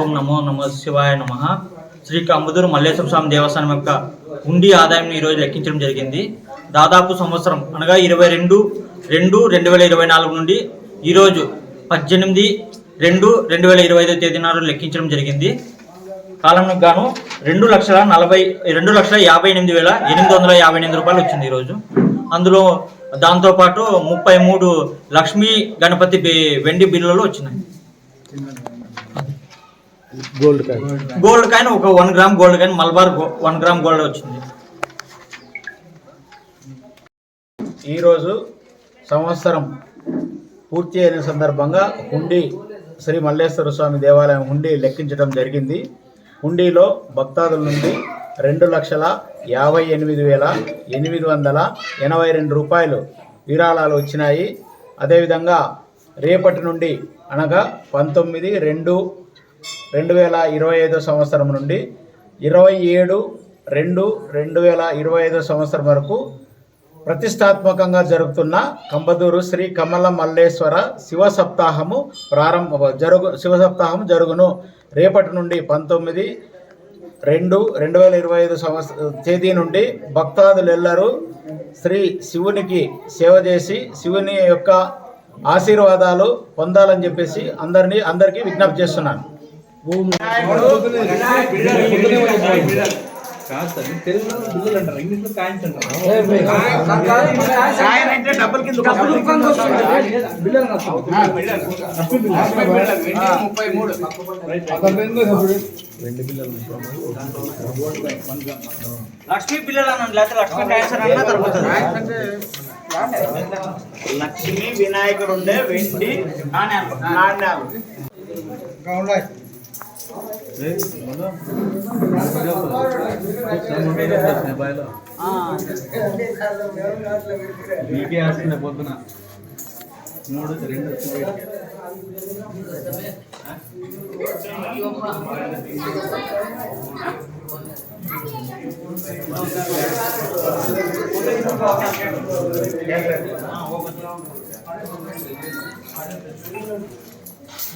ఓం నమో నమ శివాయ నమ. శ్రీ కంబుదూరు మల్లేశ్వర స్వామి దేవస్థానం యొక్క హుండీ ఆదాయం ఈరోజు లెక్కించడం జరిగింది. దాదాపు సంవత్సరం అనగా ఇరవై రెండు రెండు రెండు వేల ఇరవై నాలుగు నుండి ఈరోజు పద్దెనిమిది రెండు రెండు వేల ఇరవై ఐదో తేదీ నాడు లెక్కించడం జరిగింది. కాలంకు గాను రెండు లక్షల నలభై రెండు లక్షల యాభై ఎనిమిది వేల ఎనిమిది వందల యాభై ఎనిమిది రూపాయలు వచ్చింది ఈరోజు అందులో దాంతోపాటు ముప్పై మూడు లక్ష్మీ గణపతి వెండి బిల్లులు వచ్చినాయి. Gold coin. గోల్డ్ కాయిన్ ఒక one gram gold coin Malabar one gram gold వచ్చింది. ఈరోజు సంవత్సరం పూర్తి అయిన సందర్భంగా హుండీ శ్రీ మల్లేశ్వర స్వామి దేవాలయం హుండీ లెక్కించడం జరిగింది. హుండీలో భక్తాదుల నుండి రెండు లక్షల యాభై ఎనిమిది వేల ఎనిమిది వందల ఎనభై రెండు రూపాయలు విరాళాలు వచ్చినాయి. అదేవిధంగా రేపటి నుండి అనగా పంతొమ్మిది రెండు రెండు వేల ఇరవై ఐదో సంవత్సరం నుండి ఇరవై ఏడు రెండు రెండు వేల ఇరవై ఐదో సంవత్సరం వరకు ప్రతిష్టాత్మకంగా జరుగుతున్న కంబదూరు శ్రీ కమల మల్లేశ్వర శివ సప్తాహము ప్రారంభ జరుగు శివ సప్తాహం జరుగును. రేపటి నుండి పంతొమ్మిది రెండు రెండు వేల ఇరవై ఐదు సంవత్సర తేదీ నుండి భక్తాదులెల్లరూ శ్రీ శివునికి సేవ చేసి శివుని యొక్క ఆశీర్వాదాలు పొందాలని చెప్పేసి అందరినీ అందరికీ విజ్ఞప్తి చేస్తున్నాను. లక్ష్మీ పిల్లలు అనండి లేకపోతే లక్ష్మీ క్యాన్సర్ అన్నా దొరుకుతుంది లక్ష్మి వినాయకుడు ఉండే వెండి నాణ్యాలు. నాణ్యాలు మీకే వేస్తున్నా పొద్దున మూడు రెండు ఓపెన్